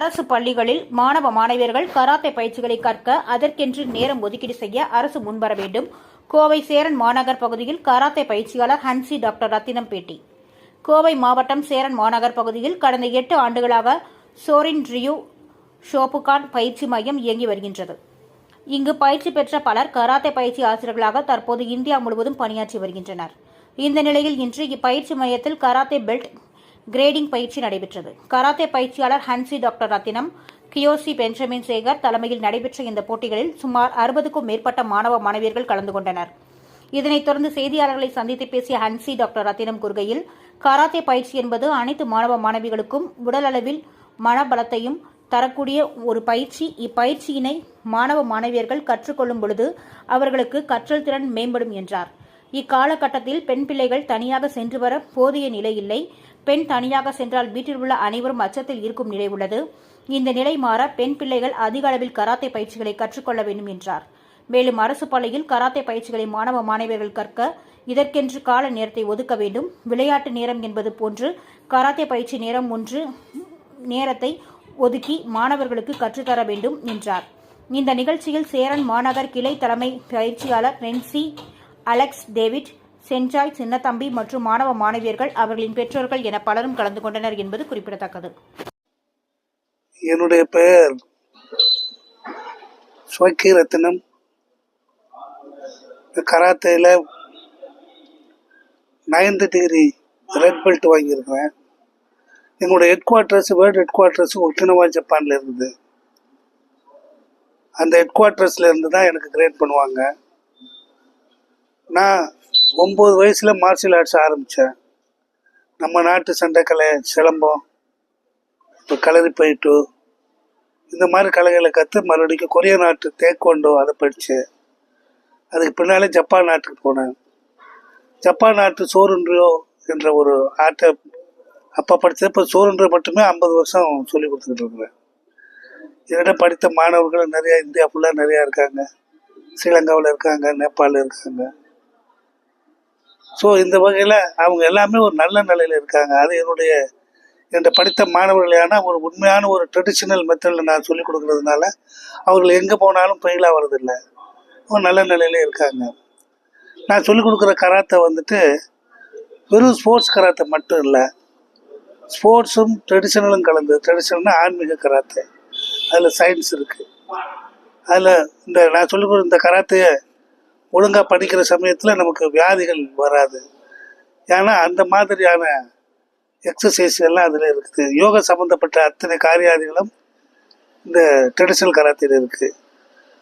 அரசு பள்ளிகளில் மாணவ மாணவியர்கள் கராத்தே பயிற்சிகளை கற்க அதற்கென்று நேரம் ஒதுக்கீடு செய்ய அரசு முன்வர வேண்டும். கோவை சேரன் மாநகர் பகுதியில் கராத்தே பயிற்சியாளர் ஹன்சி டாக்டர் ரத்தினம் பேட்டி கோவை மாவட்டம் சேரன் மாநகர் பகுதியில் கடந்த எட்டு ஆண்டுகளாக சோரின் ரியூ ஷோபுகான் பயிற்சி மையம் இயங்கி வருகின்றது. இங்கு பயிற்சி பெற்ற பலர் கராத்தே பயிற்சி ஆசிரியர்களாக தற்போது இந்தியா முழுவதும் பணியாற்றி வருகின்றனர். இந்த நிலையில் இன்று இப்பயிற்சி மையத்தில் கராத்தே பெல்ட் கிரேடிங் பயிற்சி நடைபெற்றது. கராத்தே பயிற்சியாளர் Hanshi doctor Rathinam Kyoshi Benjamin Sekar தலைமையில் நடைபெற்ற இந்த போட்டிகளில் சுமார் அறுபதுக்கும் மேற்பட்ட மாணவ மாணவியர்கள் கலந்து கொண்டனர். இதனைத் தொடர்ந்து செய்தியாளர்களை சந்தித்து பேசிய ஹன்சி டாக்டர் ரத்தினம் கூறுகையில் கராத்தே பயிற்சி என்பது அனைத்து மாணவ மாணவிகளுக்கும் உடல் அளவில் மனபலத்தையும் தரக்கூடிய ஒரு பயிற்சி. இப்பயிற்சியினை மாணவ மாணவியர்கள் கற்றுக்கொள்ளும் பொழுது அவர்களுக்கு கற்றல் திறன் மேம்படும் என்றார். இக்காலகட்டத்தில் பெண் பிள்ளைகள் தனியாக சென்று வர போதிய நிலை இல்லை. பெண் தனியாக சென்றால் வீட்டில் உள்ள அனைவரும் அச்சத்தில் இருக்கும் நிலை உள்ளது. இந்த நிலை மாற பெண் பிள்ளைகள் அதிக அளவில் கராத்தே பயிற்சிகளை கற்றுக்கொள்ள வேண்டும் என்றார். மேலும் அரசு பள்ளியில் கராத்தே பயிற்சிகளை மாணவ மாணவியர்கள் கற்க இதற்கென்று கால நேரத்தை ஒதுக்க வேண்டும். விளையாட்டு நேரம் என்பது போன்று கராத்தே பயிற்சி நேரம் ஒன்று நேரத்தை ஒதுக்கி மாணவர்களுக்கு கற்றுத்தர வேண்டும் என்றார். இந்த நிகழ்ச்சியில் சேரன் மாநகர் கிளை தலைமை பயிற்சியாளர் Renshi Alex David Sensei Chinnathambi மற்றும் மாணவ மாணவியர்கள் அவர்களின் பெற்றோர்கள் என பலரும் கலந்து கொண்டனர் என்பது குறிப்பிடத்தக்கது. என்னுடைய பெயர் ஸ்வக்கி ரத்தினம். இந்த கராத்தேல நைன்த் டிகிரி ரெட் பெல்ட் வாங்கியிருக்கிறேன். எங்களுடைய headquarters world headquarters Okinawa ஜப்பானில் இருக்குது அந்த ஹெட் குவார்ட்டர்ஸில் இருந்து தான் எனக்கு கிரேட் பண்ணுவாங்க. நான் ஒம்பது வயசில் மார்ஷியல் ஆர்ட்ஸ் ஆரம்பித்தேன் நம்ம நாட்டு சண்டைக்கலை சிலம்பம் இப்போ களரி பயிட்டு இந்த மாதிரி கலைகளை கற்று மறுபடியும் கொரிய நாட்டு தேக்கொண்டோ அதை படித்து அதுக்கு பின்னாலே ஜப்பான் நாட்டுக்கு போனேன். ஜப்பான் நாட்டு சோறுன்றியோ என்ற ஒரு ஆர்ட்டை அப்போ படித்தது இப்போ சோறுன்ற மட்டுமே ஐம்பது வருஷம் சொல்லி கொடுத்துக்கிட்டு இருக்கிறேன். என்னிட படித்த மாணவர்கள் நிறையா இந்தியா ஃபுல்லாக நிறையா இருக்காங்க. ஸ்ரீலங்காவில் இருக்காங்க நேபாளில் இருக்காங்க. ஸோ இந்த வகையில் அவங்க எல்லாமே ஒரு நல்ல நிலையில் இருக்காங்க. அது என்னுடைய என்னை படித்த மாணவர்களான ஒரு உண்மையான ஒரு ட்ரெடிஷ்னல் மெத்தடில் நான் சொல்லிக் கொடுக்கறதுனால அவர்கள் எங்கே போனாலும் ஃபெயிலாக வர்றதில்லை. ஒரு நல்ல நிலையில் இருக்காங்க. நான் சொல்லிக் கொடுக்குற கராத்தை வந்துட்டு வெறும் ஸ்போர்ட்ஸ் கராத்தை மட்டும் இல்லை. ஸ்போர்ட்ஸும் ட்ரெடிஷ்னலும் கலந்து. ட்ரெடிஷ்னல்னா ஆன்மீக கராத்தே. அதில் சயின்ஸ் இருக்குது அதில் இந்த நான் சொல்லிக் கொடுக்குற இந்த கராத்தையை ஒழுங்காக படிக்கிற சமயத்தில் நமக்கு வியாதிகள் வராது. ஏன்னா அந்த மாதிரியான எக்ஸசைஸ் எல்லாம் அதில் இருக்குது. யோகா சம்மந்தப்பட்ட அத்தனை காரியாதிகளும் இந்த ட்ரெடிஷ்னல் கராத்தையில் இருக்குது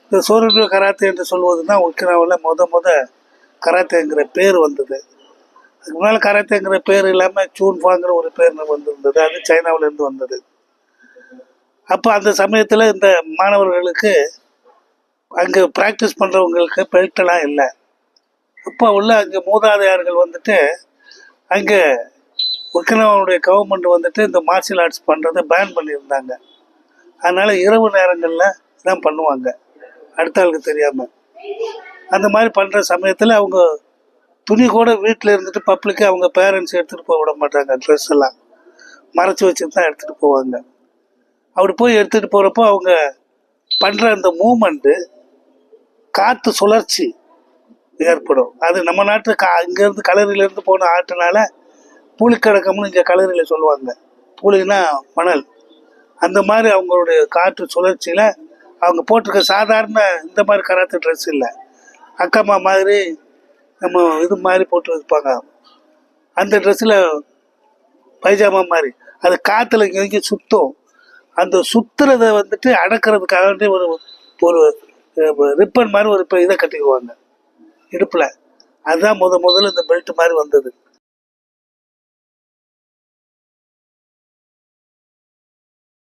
இந்த சோரூப கராத்தே என்று சொல்வது தான் ஒக்கினாவில் முத முத கராத்தேங்கிற பேர் வந்தது. அதுக்கு முன்னால் கராத்தேங்கிற பேர் இல்லாமல் சூன்ஃபாங்கிற ஒரு பேர் வந்திருந்தது. அது சைனாவிலேருந்து வந்தது. அப்போ அந்த சமயத்தில் இந்த மாணவர்களுக்கு அங்கே ப்ராக்டிஸ் பண்ணுறவங்களுக்கு பெல்ட்டெல்லாம் இல்லை. அப்போ உள்ள அங்கே மூதாதையார்கள் வந்துட்டு அங்கே ஒக்கினாவுடைய கவர்மெண்ட் வந்துட்டு இந்த மார்ஷியல் ஆர்ட்ஸ் பண்ணுறதை பேன் பண்ணியிருந்தாங்க. அதனால் இரவு நேரங்களில் தான் பண்ணுவாங்க. அடுத்த ஆளுக்கு தெரியாமல் அந்த மாதிரி பண்ணுற சமயத்தில் அவங்க துணி கூட வீட்டில் இருந்துட்டு பப்ளிக்கு அவங்க பேரண்ட்ஸ் எடுத்துகிட்டு போக விட மாட்டாங்க. ட்ரெஸ் எல்லாம். மறைச்சி வச்சுட்டு தான் எடுத்துகிட்டு போவாங்க. அப்படி போய் எடுத்துகிட்டு போகிறப்போ அவங்க பண்ணுற அந்த மூமெண்ட்டு காற்று சுழற்சி ஏற்படும். அது நம்ம நாட்டு கா இங்கேருந்து கலரிலேருந்து போன ஆட்டுனால பூலிக்கடக்கம்னு இங்கே கலரியில் சொல்லுவாங்க. பூலினா மணல். அந்த மாதிரி அவங்களுடைய காற்று சுழற்சியில் அவங்க போட்டிருக்க சாதாரண இந்த மாதிரி கராத்து ட்ரெஸ் இல்லை. அக்கம்மா மாதிரி நம்ம இது மாதிரி போட்டு வைப்பாங்க அந்த ட்ரெஸ்ஸில் பைஜாமா மாதிரி. அது காற்றுல இங்கே சுற்றும் அந்த சுற்றுறதை வந்துட்டு அடக்கிறதுக்காக ஒரு ஒரு ரிப்பன் மாதிரி ஒரு இப்போ இதை கட்டிக்குவாங்க. இடுப்பில். அதுதான் முத முதல்ல இந்த பெல்ட் மாதிரி வந்தது.